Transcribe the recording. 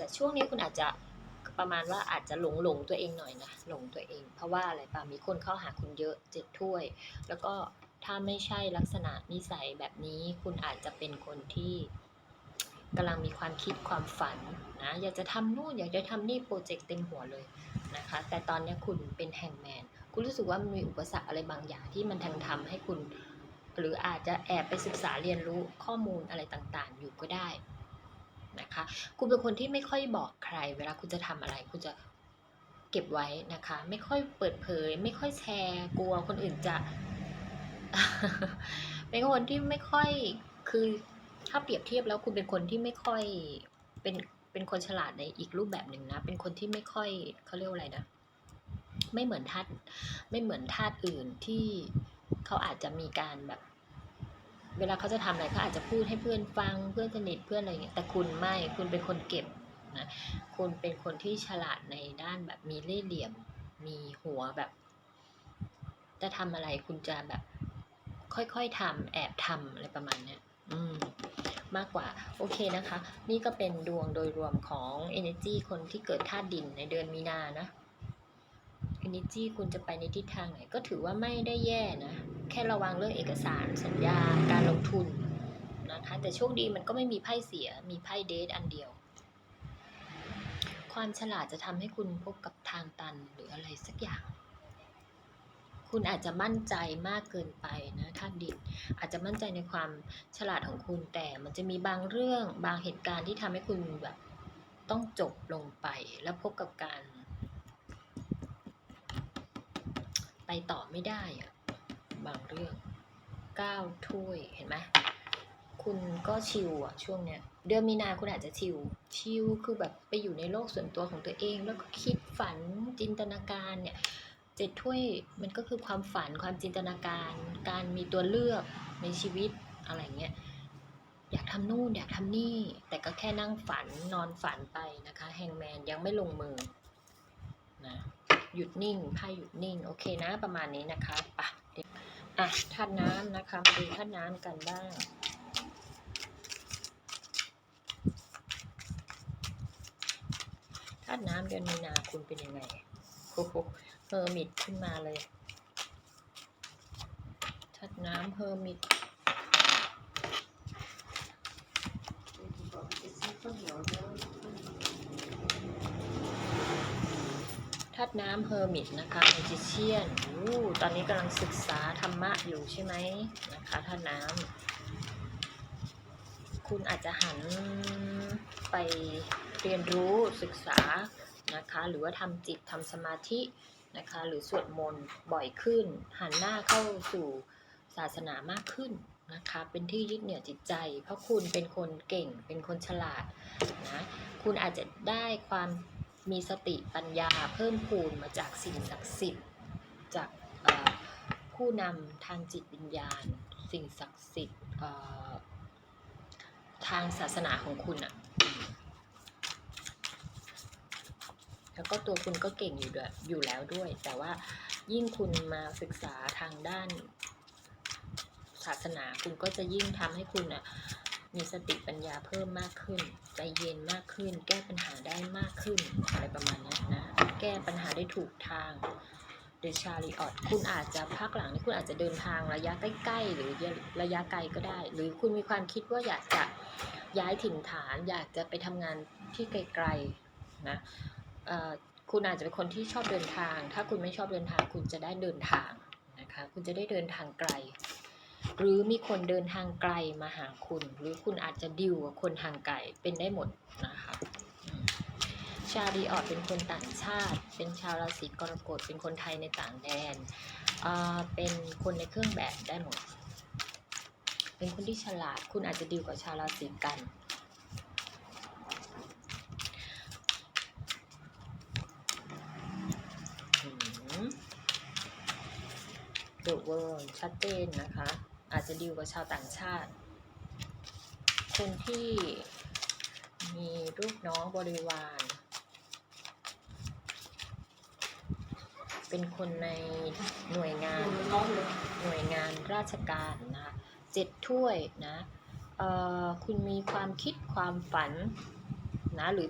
จะช่วงนี้คุณอาจจะประมาณว่าอาจจะหลงหลงตัวเองหน่อยนะหลงตัวเอง เพราะว่าอะไรปะมีคนเข้าหาคุณเยอะเจ็ดถ้วย แล้วก็ถ้าไม่ใช่ลักษณะนิสัยแบบนี้คุณอาจจะเป็นคนที่กำลังมีความคิดความฝันนะอยากจะทำนู่นอยากจะทำนี่โปรเจกต์เต็มหัวเลยนะคะ แต่ตอนนี้คุณเป็นแฮงแมนคุณรู้สึกว่ามันมีอุปสรรคอะไรบางอย่างที่มันทางทำให้คุณ หรืออาจจะแอบไปศึกษาเรียนรู้ข้อมูลอะไรต่างๆ อยู่ก็ได้ นะคะคุณเป็นคนที่ไม่ค่อยบอกใคร เวลาคุณจะทำอะไร คุณจะเก็บไว้นะคะ ไม่ค่อยเปิดเผย ไม่ค่อยแชร์ กลัวคนอื่นจะ เป็นคนที่ไม่ค่อยคือถ้าเปรียบเทียบแล้วคุณเป็นคนที่ไม่ค่อยเป็นเป็นคนฉลาดในอีกรูปแบบหนึ่งนะ เป็นคนที่ไม่ค่อยเขาเรียกว่าอะไรนะ ไม่เหมือนทาสไม่เหมือนทาสอื่นที่เขาอาจจะมีการแบบ เวลาเขาจะทำอะไรเขาอาจจะพูดให้เพื่อนฟังเพื่อนสนิทเพื่อนอะไรอย่างเงี้ยแต่คุณไม่คุณเป็นคนเก็บนะคุณเป็นคนที่ฉลาดในด้านแบบมีเล่ห์เหลี่ยม มีหัวแบบ จะทำอะไรคุณจะแบบ ค่อยๆทำแอบทำอะไรประมาณเนี้ยอืมมากกว่า โอเคนะคะ นี่ก็เป็นดวงโดยรวมของ energy คนที่เกิดธาตุดินในเดือนมีนานะ energy คุณจะไปในทิศทางไหน ก็ถือว่าไม่ได้แย่นะ แค่ระวังเรื่องเอกสารสัญญา ทุนนะคะแต่โชคดีมันก็ไม่มีไพ่เสียมีไพ่เดทอันเดียว ความฉลาดจะทำให้คุณพบกับทางตันหรืออะไรสักอย่างคุณอาจจะมั่นใจมากเกินไปนะท่านดินอาจจะมั่นใจในความฉลาดของคุณแต่มันจะมีบางเรื่องบางเหตุการณ์ที่ทำให้คุณแบบต้องจบลงไปแล้วพบกับการ ไปต่อไม่ได้อะบางเรื่อง ก้าวถ้วยเห็นไหมคุณก็ชิลอะช่วงเนี้ยเดือนมีนาคุณอาจจะชิลชิลคือแบบไปอยู่ในโลกส่วนตัวของตัวเอง แล้วก็คิดฝันจินตนาการเนี่ยเจ็ดถ้วยมันก็คือความฝันความจินตนาการ การมีตัวเลือกในชีวิตอะไรเงี้ยอยากทำนู่นอยากทำนี่ แต่ก็แค่นั่งฝันนอนฝันไปนะคะแฮงแมนยังไม่ลงมือนะหยุดนิ่งไพ่หยุดนิ่ง โอเคนะประมาณนี้นะคะปะ อะธาตุน้ำนะคะมาดูธาตุน้ำกันบ้างธาตุน้ำเดือนมีนาคุณเป็นยังไงโอ้โหเฮอร์มิตขึ้นมาเลยธาตุน้ำเฮอร์มิตธา ตุน้ำเฮอร์มิตนะคะเมจิเชียนอู้ตอนนี้กำลังศึกษาธรรมะอยู่ใช่ไหมนะคะธาตุน้ำคุณอาจจะหันไปเรียนรู้ศึกษานะคะหรือว่าทำจิตทำสมาธินะคะหรือสวดมนต์บ่อยขึ้น หันหน้าเข้าสู่ศาสนามากขึ้นนะคะเป็นที่ยึดเหนี่ยวจิตใจ เพราะคุณเป็นคนเก่งเป็นคนฉลาดนะคุณอาจจะได้ความ มีสติปัญญาเพิ่มพูนมาจากสิ่งศักดิ์สิทธิ์จากผู้นำทางจิตวิญญาณ สิ่งศักดิ์สิทธิ์ทางศาสนาของคุณอะแล้วก็ตัวคุณก็เก่งอยู่ด้วยอยู่แล้วด้วย แต่ว่ายิ่งคุณมาศึกษาทางด้าน ศาสนาคุณก็จะยิ่งทำให้คุณอะมีสติปัญญาเพิ่มมากขึ้น ใจเย็นมากขึ้น แก้ปัญหาได้ ขึ้นอะไรประมาณนี้นะแก้ปัญหาได้ถูกทางเดชาริออดคุณอาจจะภาคหลังนี่คุณอาจจะเดินทางระยะใกล้ๆ หรือระยะไกลก็ได้ หรือคุณมีความคิดว่าอยากจะย้ายถิ่นฐาน อยากจะไปทำงานที่ไกลๆนะคุณอาจจะเป็นคนที่ชอบเดินทาง ถ้าคุณไม่ชอบเดินทาง คุณจะได้เดินทางนะคะคุณจะได้เดินทางไกล หรือมีคนเดินทางไกลมาหาคุณ หรือคุณอาจจะดิวกับคนทางไกลเป็นได้หมดนะคะ ชาดีออดเป็นคนต่างชาติ เป็นชาวราศีกรกฎ เป็นคนไทยในต่างแดน เป็นคนในเครื่องแบบได้หมด เป็นคนที่ฉลาด คุณอาจจะดีลกับชาวราศีกันเดอะเวิร์ชัดเจนนะคะ อาจจะดีลกับชาวต่างชาติ คนที่มีลูกน้องบริวาร เป็นคนในหน่วยงานหน่วยงานราชการนะคะเจ็ดถ้วยนะเออคุณมีความคิดความฝันนะหรือ